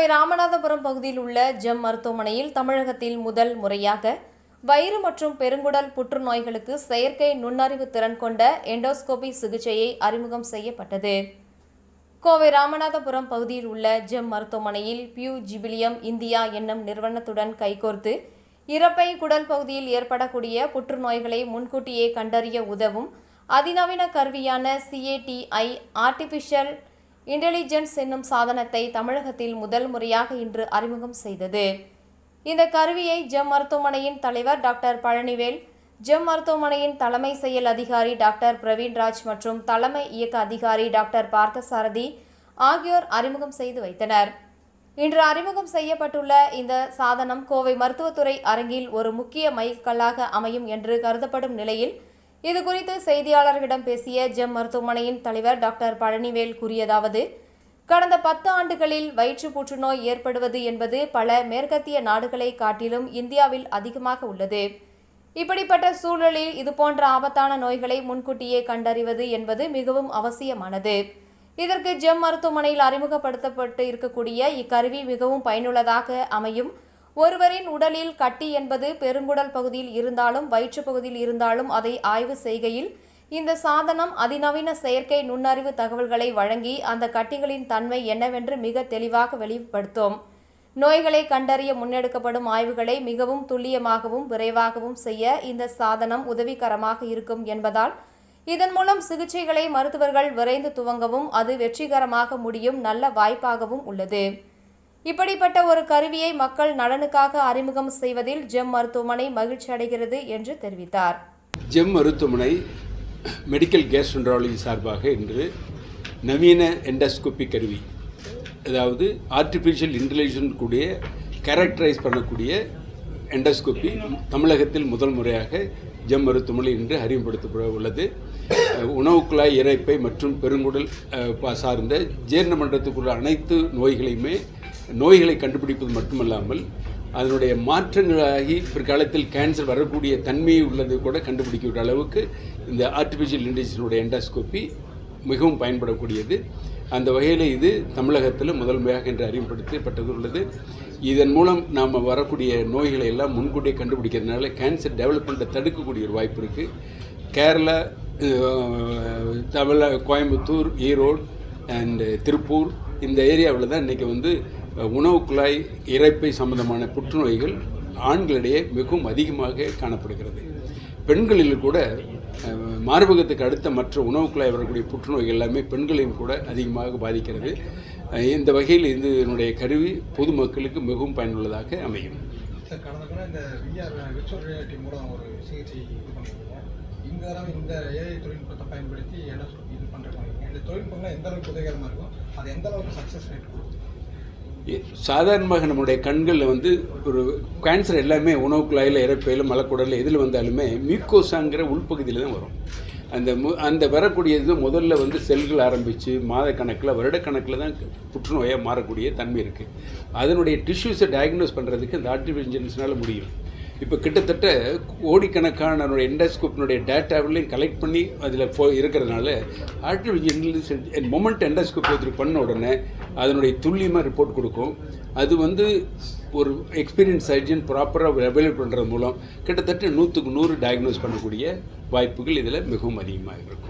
கோவை ராமநாதபுரம் பகுதியில் உள்ள ஜெம் மருத்துவமனையில் தமிழகத்தில் முதல் முறையாக வயிறு மற்றும் பெருங்குடல் புற்றுநோய்களுக்கு செயற்கை நுண்ணறிவு திறன் கொண்ட எண்டோஸ்கோபி சிகிச்சையை அறிமுகம் செய்யப்பட்டது. கோவை ராமநாதபுரம் பகுதியில் உள்ள ஜெம் மருத்துவமனையில் பியூ ஜிபிலியம் இந்தியா என்னும் நிறுவனத்துடன் கைகோர்த்து இறப்பை குடல் பகுதியில் ஏற்படக்கூடிய புற்றுநோய்களை முன்கூட்டியே கண்டறிய உதவும் அதிநவீன கருவியான சிஏடிஐ ஆர்டிஃபிஷியல் இன்டெலிஜென்ஸ் என்னும் சாதனத்தை தமிழகத்தில் முதல் முறையாக இன்று அறிமுகம் செய்தது. இந்த கருவியை ஜெம் மருத்துவமனையின் தலைவர் டாக்டர் பழனிவேல் ஜெம் மருத்துவமனையின் தலைமை செயல் அதிகாரி டாக்டர் பிரவீன்ராஜ் மற்றும் தலைமை இயக்க அதிகாரி டாக்டர் பார்த்தசாரதி ஆகியோர் அறிமுகம் செய்து வைத்தனர். இன்று அறிமுகம் செய்யப்பட்டுள்ள இந்த சாதனம் கோவை மருத்துவத்துறை அரங்கில் ஒரு முக்கிய மைல்கல்லாக அமையும் என்று கருதப்படும் நிலையில் இதுகுறித்து செய்தியாளர்களிடம் பேசிய ஜெம் மருத்துவமனையின் தலைவர் டாக்டர் பழனிவேல் கூறியதாவது கடந்த பத்து ஆண்டுகளில் வயிற்று புற்றுநோய் ஏற்படுவது என்பது பல மேற்கத்திய நாடுகளை காட்டிலும் இந்தியாவில் அதிகமாக உள்ளது. இப்படிப்பட்ட சூழலில் இதுபோன்ற ஆபத்தான நோய்களை முன்கூட்டியே கண்டறிவது என்பது மிகவும் அவசியமானது. இதற்கு ஜெம் மருத்துவமனையில் அறிமுகப்படுத்தப்பட்டு இருக்கக்கூடிய இக்கருவி மிகவும் பயனுள்ளதாக அமையும். ஒருவரின் உடலில் கட்டி என்பது பெருங்குடல் பகுதியில் இருந்தாலும் வயிற்று பகுதியில் இருந்தாலும் அதை ஆய்வு செய்கையில் இந்த சாதனம் அதிநவீன செயற்கை நுண்ணறிவு தகவல்களை வழங்கி அந்த கட்டிகளின் தன்மை என்னவென்று மிக தெளிவாக வெளிப்படுத்தும். நோய்களை கண்டறிய முன்னெடுக்கப்படும் ஆய்வுகளை மிகவும் துல்லியமாகவும் விரைவாகவும் செய்ய இந்த சாதனம் உதவிகரமாக இருக்கும் என்பதால் இதன் மூலம் சிகிச்சைகளை மருத்துவர்கள் விரைந்து துவங்கவும் அது வெற்றிகரமாக முடியும் நல்ல வாய்ப்பாகவும் உள்ளது. இப்படிப்பட்ட ஒரு கருவியை மக்கள் நலனுக்காக அறிமுகம் செய்வதில் ஜெம் மருத்துவமனை மகிழ்ச்சி அடைகிறது என்று தெரிவித்தார். ஜெம் மருத்துவமனை மெடிக்கல் கேஸ்ட்ரன்ட்ராலஜி சார்பாக இன்று நவீன எண்டோஸ்கோபி கருவி அதாவது ஆர்டிஃபிஷியல் இன்டெலிஜென்ட் கூடிய கேரக்டரைஸ் பண்ணக்கூடிய எண்டோஸ்கோபி தமிழகத்தில் முதல் முறையாக ஜெம் மருத்துவமனை இன்று அறிமுகப்படுத்தப்பட உள்ளது. உணவு குழாய் இறைப்பை மற்றும் பெருங்குடல் சார்ந்த ஜீரண மன்றத்துக்குள்ள அனைத்து நோய்களையுமே நோய்களை கண்டுபிடிப்பது மட்டுமல்லாமல் அதனுடைய மாற்றங்களாகி பிற்காலத்தில் கேன்சர் வரக்கூடிய தன்மை உள்ளது கூட கண்டுபிடிக்கிற அளவுக்கு இந்த ஆர்டிஃபிஷியல் இன்டெலிஜென்ஸுடைய எண்டாஸ்கோப்பி மிகவும் பயன்படக்கூடியது. அந்த வகையில் இது தமிழகத்தில் முதன்மையாக என்று அறிவுப்படுத்தப்பட்டது அறிமுகப்படுத்தப்பட்டது உள்ளது. இதன் மூலம் நாம் வரக்கூடிய நோய்களை எல்லாம் முன்கூட்டியே கண்டுபிடிக்கிறதுனால கேன்சர் டெவலப்மெண்ட்டை தடுக்கக்கூடிய ஒரு வாய்ப்பு இருக்குது கேரளா தமிழ கோயம்புத்தூர் ஈரோடு அண்டு திருப்பூர் இந்த ஏரியாவில் தான் இன்றைக்கி வந்து உணவு குழாய் இறைப்பை சம்பந்தமான புற்றுநோய்கள் ஆண்களிடையே மிகவும் அதிகமாக காணப்படுகிறது. பெண்களில் கூட மார்பகத்துக்கு அடுத்த மற்ற உணவு குழாய் வரக்கூடிய புற்றுநோய் எல்லாமே பெண்களையும் கூட அதிகமாக பாதிக்கிறது. இந்த வகையில் இதனுடைய கருவி பொதுமக்களுக்கு மிகவும் பயனுள்ளதாக அமையும். இந்த ஏஐ தொழில்நுட்பத்தை பயன்படுத்தி இது இந்த எந்த அளவுக்கு உதவிகரமாக இருக்கும்? அது எந்த அளவுக்கு சக்ஸஸ் ரேட் கொடுக்கும்? சாதாரணமாக நம்முடைய கண்களில் வந்து ஒரு கேன்சர் எல்லாமே உணவு குழாயில் இறப்பையில் மலக்குடலில் எதில் வந்தாலுமே மியூக்கோசாங்கிற உள்பகுதியில் தான் வரும். அந்த மு அந்த வரக்கூடியது முதல்ல வந்து செல்கள் ஆரம்பித்து மாதக்கணக்கில் வருடக்கணக்கில் தான் புற்றுநோயாக மாறக்கூடிய தன்மை இருக்குது அதனுடைய டிஷ்யூஸை டயக்னோஸ் பண்ணுறதுக்கு இந்த ஆர்டிஃபிஷியல் இன்டெலிஜென்ஸ்னால முடியும். இப்போ கிட்டத்தட்ட கோடிக்கணக்கான நம்மளுடைய எண்டோஸ்கோப்பினுடைய டேட்டாவிலையும் கலெக்ட் பண்ணி அதில் போ இருக்கிறதுனால ஆர்டிஃபிஷியல் இன்டெலிஜென்ஸ் மொமெண்ட் எண்டோஸ்கோப் ஒருத்தர் பண்ண உடனே அதனுடைய துல்லியமாக ரிப்போர்ட் கொடுக்கும். அது வந்து ஒரு எக்ஸ்பீரியன்ஸ் சர்ஜன் ப்ராப்பராக அவைலபிள் பண்ணுறது மூலம் கிட்டத்தட்ட நூற்றுக்கு நூறு டயக்னோஸ் பண்ணக்கூடிய வாய்ப்புகள் இதில் மிகவும் அதிகமாக இருக்கும்